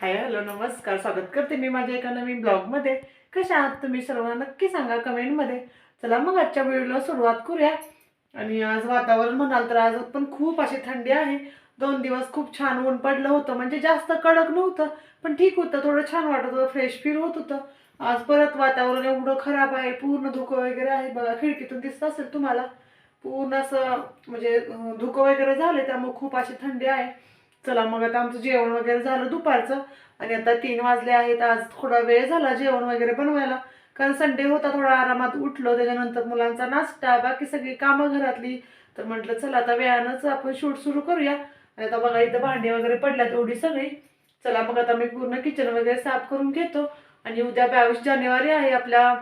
Hi hello नमस्कार स्वागत करते मी माझ्या एका नवीन ब्लॉगमध्ये. कशा आहात तुम्ही सर्व नक्की सांगा कमेंटमध्ये. चला मग आजच्या व्हिडिओला सुरुवात करूया. आणि आज वातावरण म्हणाल तर आज पण खूप अशी थंडी आहे. दोन दिवस खूप छान ऊन पडलं होतं म्हणजे जास्त कडक नव्हतं पण ठीक होतं थोडं छान वाटत होतं फ्रेश फील होत होतं. आज परत वातावरण एवढं खराब आहे पूर्ण धुकं वगैरे आहे. बघा खिडकीतून दिसत असेल तुम्हाला. पूर्ण असं म्हणजे धुकं वगैरे झाले त्यामुळे खूप अशी थंडी आहे. चला मग आता आमचं जेवण वगैरे झालं दुपारचं. आणि आता तीन वाजले आहेत आज थोडा वेळ झाला जेवण वगैरे बनवायला. कारण संडे होता थोडा आरामात उठलो त्याच्यानंतर मुलांचा नाश्ता बाकी सगळी कामं घरातली. तर म्हटलं चला आता वेळानंच आपण शूट सुरू करूया. आणि आता बघा इथं भांडी वगैरे पडल्यात एवढी सगळी. चला मग आता मी पूर्ण किचन वगैरे साफ करून घेतो. आणि उद्या बावीस जानेवारी आहे आपल्या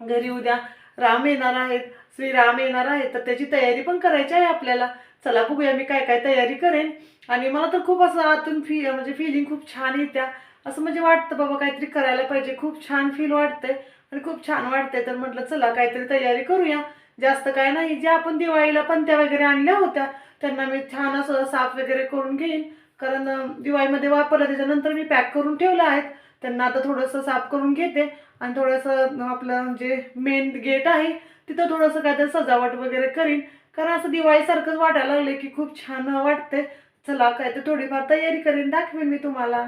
घरी उद्या. राम येणार आहेत. श्रीराम येणार आहे तर त्याची तयारी पण करायची आहे आपल्याला. चला बघूया मी काय काय तयारी करेन. आणि मला तर खूप असं आतून फी म्हणजे फिलिंग खूप छान येत्या. असं म्हणजे वाटतं बाबा काहीतरी करायला पाहिजे. खूप छान फील वाटतंय आणि खूप छान वाटतंय. तर म्हटलं चला काहीतरी तयारी करूया. जास्त काय नाही. जे आपण दिवाळीला पंत्या वगैरे आणल्या होत्या त्यांना मी छान असं साफ वगैरे करून घेईन. कारण दिवाळीमध्ये वापरलं त्याच्यानंतर मी पॅक करून ठेवलं आहेत. त्यांना आता थोडंसं साफ करून घेते आणि थोडंसं आपलं जे मेन गेट आहे तिथं थोडंसं काय तर सजावट वगैरे करीन. कारण असं दिवाळीसारखंच वाटायला लागले की खूप छान वाटते चला काय तर थोडीफार तयारी करीन दाखवेन मी तुम्हाला.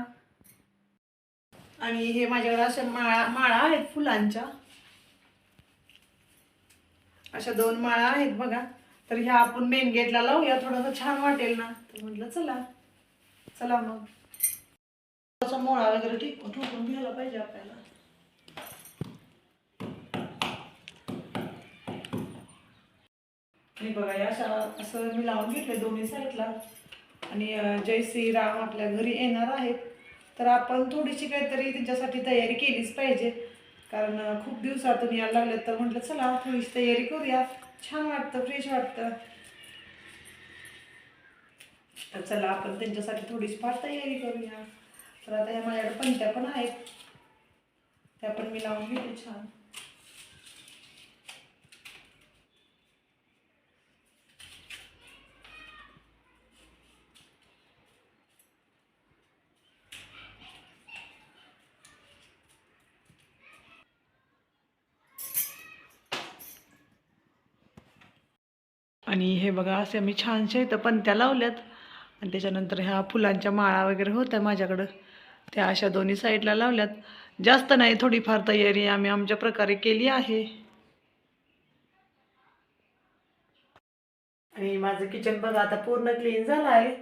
आणि हे माझ्याकडे अशा माळा माळा आहेत फुलांच्या. अशा दोन माळा आहेत बघा. तर ह्या आपण मेन गेटला लावूया थोडंसं छान वाटेल ना. तर म्हटलं चला. चला मग. असा मोळा वगैरे ठीक ठोकून घ्यायला पाहिजे आपल्याला. बघा या अशा असं मी लावून घेतलं दोन्ही साईडला. आणि जय श्रीराम आपल्या घरी येणार आहेत. तर आपण थोडीशी काहीतरी त्यांच्यासाठी तयारी केलीच पाहिजे. कारण खूप दिवसातून यायला लागले तर म्हटलं चला थोडीशी तयारी करूया. छान वाटतं फ्रेश वाटतं. तर चला आपण त्यांच्यासाठी थोडीशी फार तयारी करूया. तर आता ह्या माझ्याकडे पंत्या पण आहेत. त्या पण मी लावून घेते छान. आणि हे बघा असे आम्ही छानशा इथं पंत्या लावल्यात. आणि त्याच्यानंतर ह्या फुलांच्या माळा वगैरे होत्या माझ्याकडं. त्या अशा दोन्ही साईडला लावल्यात. जास्त नाही थोडीफार तयारी आम्ही आमच्या प्रकारे केली आहे. आणि माझं किचन बघा आता पूर्ण क्लीन झालं आहे.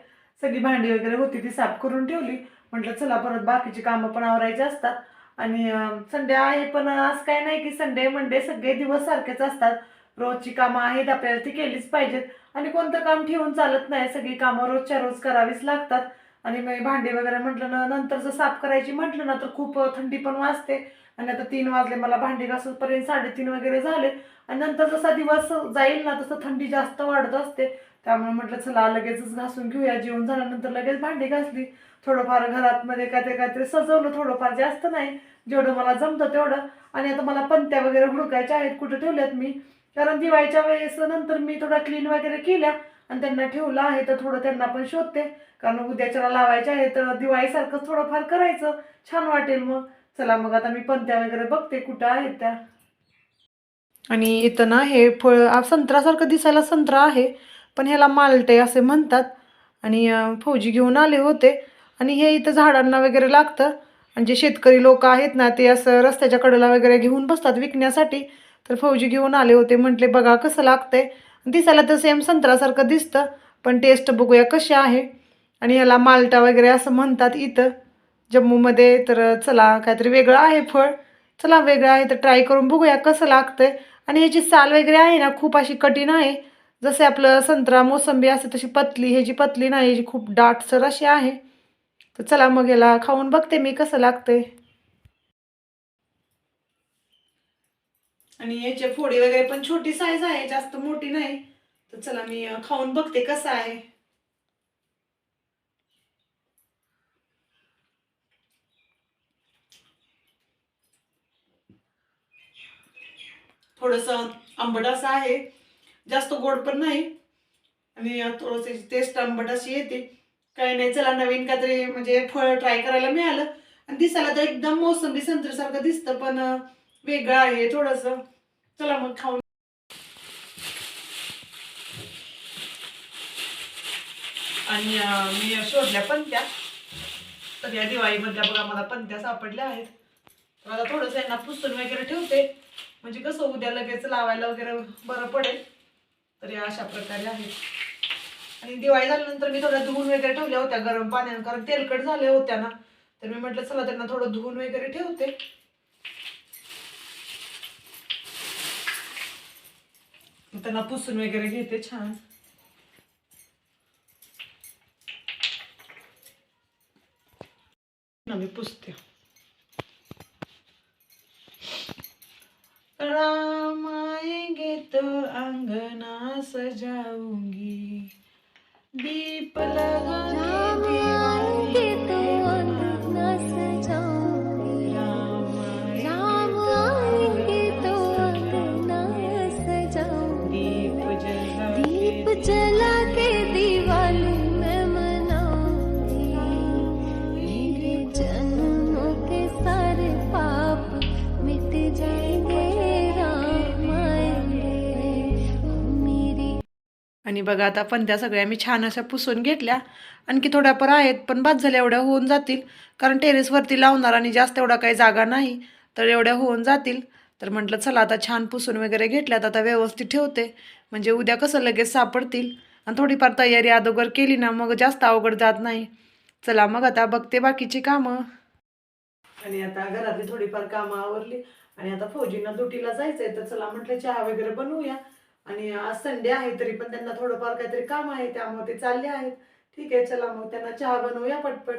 सगळी भांडी वगैरे होती ती साफ करून ठेवली. म्हटलं चला परत बाकीची कामं पण आवरायची असतात. आणि संडे आहे पण असं काय नाही की संडे मंडे सगळे दिवस सारखेच असतात. रोजची कामं आहेत आपल्याला ती केलीच पाहिजेत. आणि कोणतं काम ठेवून चालत नाही सगळी कामं रोजच्या रोज करावीच लागतात. आणि मग भांडी वगैरे म्हटलं ना नंतर जर साफ करायची म्हटलं ना तर खूप थंडी पण वाजते. आणि आता तीन वाजले मला भांडी घासूपर्यंत साडेतीन वगैरे झाले. आणि नंतर जसा दिवस जाईल ना तसं थंडी जास्त वाढत असते. त्यामुळे म्हटलं चला लगेचच घासून घेऊया. जेवण झाल्यानंतर लगेच भांडी घासली. थोडंफार घरात मध्ये काहीतरी काहीतरी सजवलं. थोडंफार जास्त नाही. जेवढं मला जमतं तेवढं. आणि आता मला पंत्या वगैरे हुडकायच्या आहेत कुठं ठेवल्यात मी. कारण दिवाळीच्या वेळेस नंतर मी थोडा क्लीन वगैरे केल्या. आणि त्यांना ठेवलं आहे तर थोडं त्यांना पण शोधते. कारण उद्याच्याला लावायचे आहे तर दिवाळीसारखं थोडंफार करायचं. छान वाटेल मग. चला मग आता मी पंत्या वगैरे बघते कुठं आहेत त्या. आणि इथं ना हे फळ संत्रासारखं दिसायला संत्रा आहे. पण ह्याला मालटे असे म्हणतात. आणि फौजी घेऊन आले होते. आणि हे इथं झाडांना वगैरे लागतं. आणि जे शेतकरी लोक आहेत ना ते असं रस्त्याच्या कडेला वगैरे घेऊन बसतात विकण्यासाठी. तर फौजी घेऊन आले होते. म्हटले बघा कसं लागतंय. दिसायला तर सेम संत्रासारखं दिसतं पण टेस्ट बघूया कशी आहे. आणि याला माल्टा वगैरे असं म्हणतात इथं. जम्मूमध्ये तर चला काहीतरी वेगळं आहे फळ. चला वेगळं आहे तर ट्राय करून बघूया कसं लागतंय. आणि ह्याची साल वगैरे आहे ना खूप अशी कठीण आहे. जसे आपलं संत्रा मोसंबी असते तशी पतली ह्याची पतली नाही ह्याची खूप डाटसर अशी आहे. तर चला मग याला खाऊन बघते मी कसं लागतंय. आणि याचे फोडी वगैरे पण छोटी साईज आहे जास्त मोठी नाही. तर चला मी खाऊन बघते कसं आहे. थोडस आंबट असं आहे. जास्त गोड पण नाही. आणि थोडस टेस्ट आंबट अशी येते. काही नाही चला नवीन काहीतरी म्हणजे फळ ट्राय करायला मिळालं. आणि दिसायला तर एकदम मोसंबी संत्रीसारखं दिसतं पण वेगळं आहे थोडंसं. चला मग खाऊन आणि अं, मी शोधल्या पंत्या तर या दिवाळीमधल्या बघा मला पंत्या सापडल्या आहेत. तर आता थोडंसं यांना पुसून वगैरे ठेवते. म्हणजे कसं उद्या लगेच लावायला वगैरे बरं पडेल. तर या अशा प्रकारे आहेत. आणि दिवाळी झाल्यानंतर मी थोड्या धुवून वगैरे ठेवल्या होत्या गरम पाण्यानं कारण तेलकट झाल्या होत्या ना. तर मी म्हटलं चला त्यांना थोडं धुवून वगैरे ठेवते. त्यांना पुसून वगैरे घेते छान मी पुसते राम आएंगे तो अंगना सजाऊंगी दीप लगा आणि बघा आता पण त्या सगळ्या मी छान अशा पुसून घेतल्या. आणखी थोड्यापर आहेत पण बाद झाल्या एवढ्या होऊन जातील. कारण टेरेसवरती लावणार आणि जास्त एवढा काही जागा नाही तर एवढ्या होऊन जातील. तर म्हटलं चला आता छान पुसून वगैरे घेतल्यात आता व्यवस्थित ठेवते. म्हणजे उद्या कसं लगेच सापडतील. आणि थोडीफार तयारी अगोदर केली ना मग जास्त अवघड जात नाही. चला मग आता बघते बाकीची कामं. आणि आता घरातली थोडीफार कामं आवरली. आणि आता फौजींना दुटीला जायचंय तर चला म्हटलं चहा वगैरे बनवूया. आणि आज संडे आहे तरी पण त्यांना थोडंफार काहीतरी काम आहे त्यामुळे ते चालले आहेत. ठीक आहे चला मग त्यांना चहा बनवूया पटपट.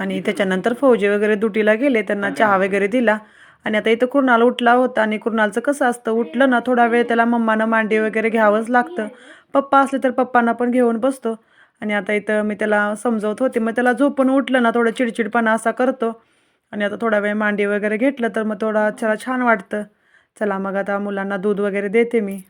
आणि त्याच्यानंतर फौजी वगैरे ड्युटीला गेले त्यांना चहा वगैरे दिला. आणि आता इथं कुर्णाल उठला होता आणि कुर्णालचं कसं असतं उठलं ना थोडा वेळ त्याला मम्मानं मांडी वगैरे घ्यावंच लागतं. पप्पा असले तर पप्पांना पण घेऊन बसतो. आणि आता इथं मी त्याला समजवत होते मग त्याला झोपून उठलं ना थोडं चिडचिडपणा असा करतो. आणि आता थोडा वेळ मांडी वगैरे घेतलं तर मग थोडा त्याला छान वाटतं. चला मग आता मुलांना दूध वगैरे देते मी.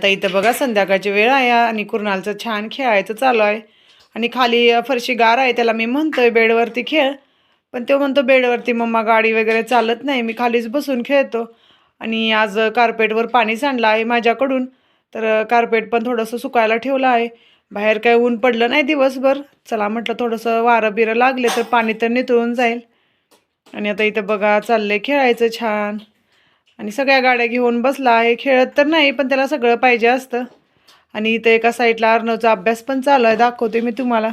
आता इथं बघा संध्याकाळची वेळ आहे आणि कुरणालचं छान खेळायचं चालू आहे. आणि खाली फरशी गार आहे त्याला मी म्हणतोय बेडवरती खेळ. पण तो म्हणतो बेडवरती मम्मा गाडी वगैरे चालत नाही मी खालीच बसून खेळतो. आणि आज कार्पेटवर पाणी सांडलं आहे माझ्याकडून. तर कार्पेट पण थोडंसं सुकायला ठेवलं आहे. बाहेर काय ऊन पडलं नाही दिवसभर. चला म्हटलं थोडंसं वारं बिरं लागले तर पाणी तर नितळून जाईल. आणि आता इथं बघा चाललंय खेळायचं छान. आणि सगळ्या गाड्या घेऊन बसला. आहे खेळत तर नाही पण त्याला सगळं पाहिजे असतं. आणि इथं एका साईडला अर्णवचा अभ्यास पण चालू आहे. दाखवते मी तुम्हाला.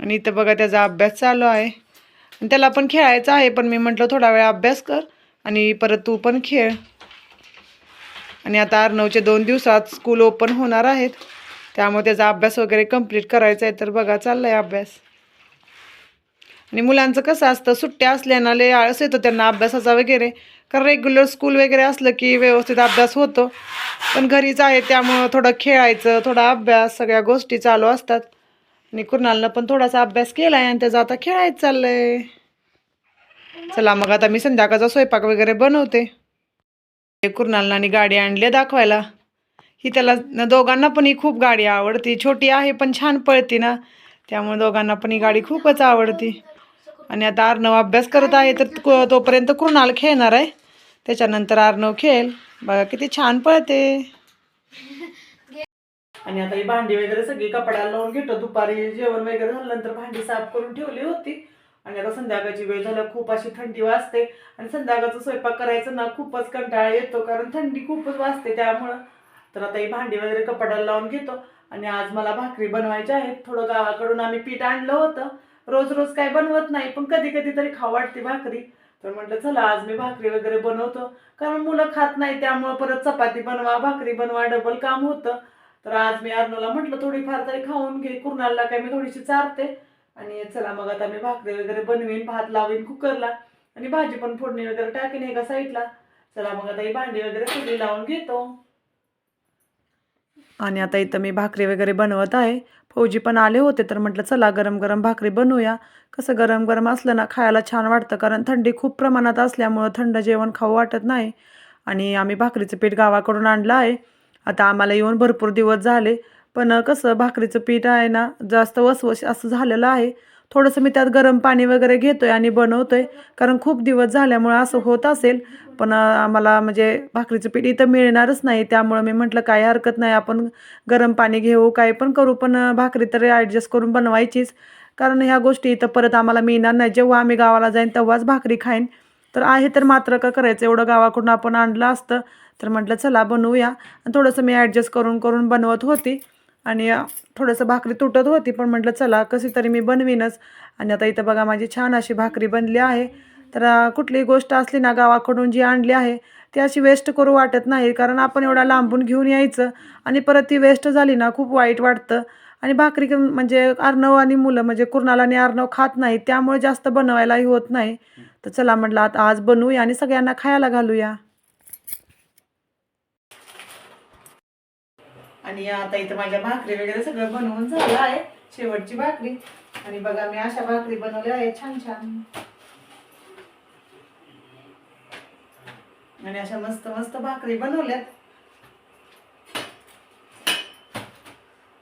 आणि इथं बघा त्याचा अभ्यास चालू आहे. आणि त्याला पण खेळायचं आहे पण मी म्हटलं थोडा वेळ अभ्यास कर आणि परत तू पण खेळ. आणि आता अर्णवचे दोन दिवसात स्कूल ओपन होणार आहेत. त्यामुळे त्याचा अभ्यास वगैरे कंप्लीट करायचा आहे. तर बघा चालला आहे अभ्यास. आणि मुलांचं कसं असतं सुट्ट्या असल्यानं लय आळस येतो त्यांना अभ्यासाचा वगैरे. कारण रेग्युलर स्कूल वगैरे असलं की व्यवस्थित अभ्यास होतो. पण घरीच आहे त्यामुळं थोडं खेळायचं थोडा अभ्यास सगळ्या गोष्टी चालू असतात. आणि कुणालनं पण थोडासा अभ्यास केला आहे आणि त्याचं आता खेळायचं चाललंय. चला मग आता मी संध्याकाळचा स्वयंपाक वगैरे बनवते. कुर्नालना आणि गाडी आणली दाखवायला. ही त्याला दोघांना पण ही खूप गाडी आवडती. छोटी आहे पण छान पळती ना. त्यामुळे दोघांना पण ही गाडी खूपच आवडती. आणि आता अर्णव अभ्यास करत आहे तर तोपर्यंत कृणाल खेळणार आहे. त्याच्यानंतर अर्णव खेळ बघा किती छान पळते. आणि आता ही भांडी वगैरे सगळी कपड्याला लावून घेतो. दुपारी जेवण वगैरे झाल्यानंतर भांडी साफ करून ठेवली होती. आणि आता संध्याकाळची वेळ झाल्या खूप अशी थंडी वाजते. आणि संध्याकाळचा स्वयंपाक करायचं ना खूपच कंटाळा येतो. कारण थंडी खूपच वाजते त्यामुळं. तर आता ही भांडी वगैरे कपड्याला लावून घेतो. आणि आज मला भाकरी बनवायची आहेत. थोडं गावाकडून आम्ही पीठ आणलं होतं. रोज रोज काय बनवत नाही पण कधी कधी तरी खाऊ वाटते भाकरी. तर म्हटलं चला आज मी भाकरी वगैरे बनवतो. कारण मुलं खात नाही त्यामुळं परत चपाती बनवा भाकरी बनवा डबल काम होतं. तर आज मी अर्नूला म्हटलं थोडीफार तरी खाऊन घे कुरणाला काय मी थोडीशी चारते. आणि चला मग आता मी भाकरी वगैरे बनवीन भात लावीन कुकरला. आणि भाजी पण फोडणी वगैरे टाकीन एका साईडला. चला मग आता ही भांडी वगैरे सगळी लावून घेतो. आणि आता इथं मी भाकरी वगैरे बनवत आहे. फौजी पण आले होते तर म्हटलं चला गरम गरम भाकरी बनवूया. कसं गरम गरम असलं ना खायला छान वाटतं कारण थंडी खूप प्रमाणात असल्यामुळं थंड जेवण खाऊ वाटत नाही. आणि आम्ही भाकरीचं पीठ गावाकडून आणलं आहे. आता आम्हाला येऊन भरपूर दिवस झाले पण कसं भाकरीचं पीठ आहे ना जास्त वसवस असं झालेलं आहे. थोडंसं मी त्यात गरम पाणी वगैरे घेतो आहे आणि बनवतो आहे कारण खूप दिवस झाल्यामुळं असं होत असेल. पण आम्हाला म्हणजे भाकरीचं पीठ इथं मिळणारच नाही. त्यामुळं मी म्हटलं काही हरकत नाही. आपण गरम पाणी घेऊ काही पण करू. पण भाकरी तर ॲडजस्ट करून बनवायचीच. कारण ह्या गोष्टी इथं परत आम्हाला मिळणार नाही. जेव्हा आम्ही गावाला जाईन तेव्हाच भाकरी खाईन. तर आहे तर मात्र का करायचं? एवढं गावाकडून आपण आणलं असतं. तर म्हटलं चला बनवूया. आणि थोडंसं मी ॲडजस्ट करून करून बनवत होती. आणि थोडंसं भाकरी तुटत होती पण म्हटलं चला कशी तरी मी बनवीनच. आणि आता इथं बघा माझी छान अशी भाकरी बनली आहे. तर कुठलीही गोष्ट असली ना गावाकडून जी आणली आहे ती अशी वेस्ट करू वाटत नाही कारण आपण एवढा लांबून घेऊन यायचं. आणि परत ती वेस्ट झाली ना खूप वाईट वाटतं. आणि भाकरी म्हणजे अर्णव आणि मुलं म्हणजे कुर्णाला आणि अर्णव खात नाही त्यामुळे जास्त बनवायलाही होत नाही. तर चला म्हटलं आता आज बनवूया आणि सगळ्यांना खायला घालूया. आणि आता इथं माझ्या भाकरी वगैरे सगळं बनवून झालं आहे शेवटची भाकरी. आणि बघा मी अशा भाकरी बनवल्या आहे छान छान. आणि अशा मस्त मस्त भाकरी बनवल्यात.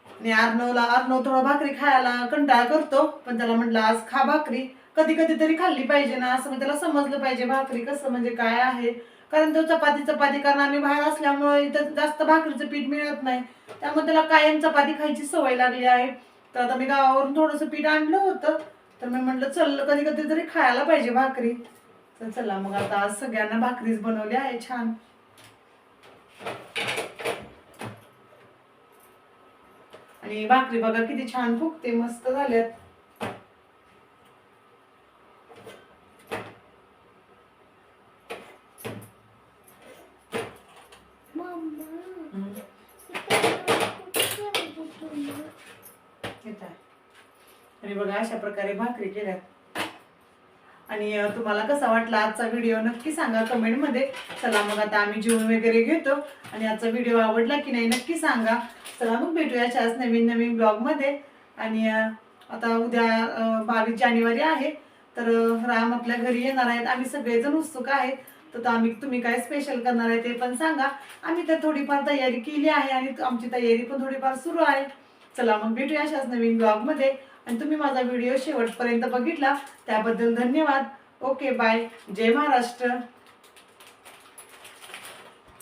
आणि अर्णवला अर्णव थोडा भाकरी खायला कंटाळा करतो पण त्याला म्हटलं आज खा भाकरी. कधी कधी तरी खाल्ली पाहिजे ना असं त्याला समजलं पाहिजे भाकरी कसं म्हणजे काय आहे. कारण तो चपाती चपाती कारण आम्ही बाहेर असल्यामुळे इथं जास्त भाकरीचं पीठ मिळत नाही. त्यामुळे त्याला कायम चपाती खायची सवय लागली आहे. तर आता मी गावावरून थोडंसं पीठ आणलं होतं. तर मी म्हटलं चल कधी कधी तरी खायला पाहिजे भाकरी. तर चला मग आता आज सगळ्यांना भाकरीच बनवली आहे. छान. आणि भाकरी बघा किती छान फुगते. मस्त झाल्यात. घेता आणि बघा अशा प्रकारे भाकरी केल्यात. आणि तुम्हाला कसा वाटला आजचा व्हिडिओ नक्की सांगा कमेंटमध्ये. चला मग आता आम्ही जेवण वगैरे घेतो. आणि आजचा व्हिडिओ आवडला की नाही नक्की सांगा. चला मग भेटूया अशाच नवीन नवीन ब्लॉगमध्ये. आणि आता उद्या बावीस जानेवारी आहे. तर राम आपल्या घरी येणार आहेत. आम्ही सगळेजण उत्सुक आहेत. तर आम्ही तुम्ही काय स्पेशल करणार आहे ते पण सांगा. आम्ही तर थोडीफार तयारी केली आहे आणि आमची तयारी पण थोडीफार सुरू आहे. चला मग भेटूया अशाच नवीन ब्लॉगमध्ये आणि तुम्ही माझा व्हिडिओ शेवटपर्यंत बघितला. त्याबद्दल धन्यवाद. ओके बाय जय महाराष्ट्र.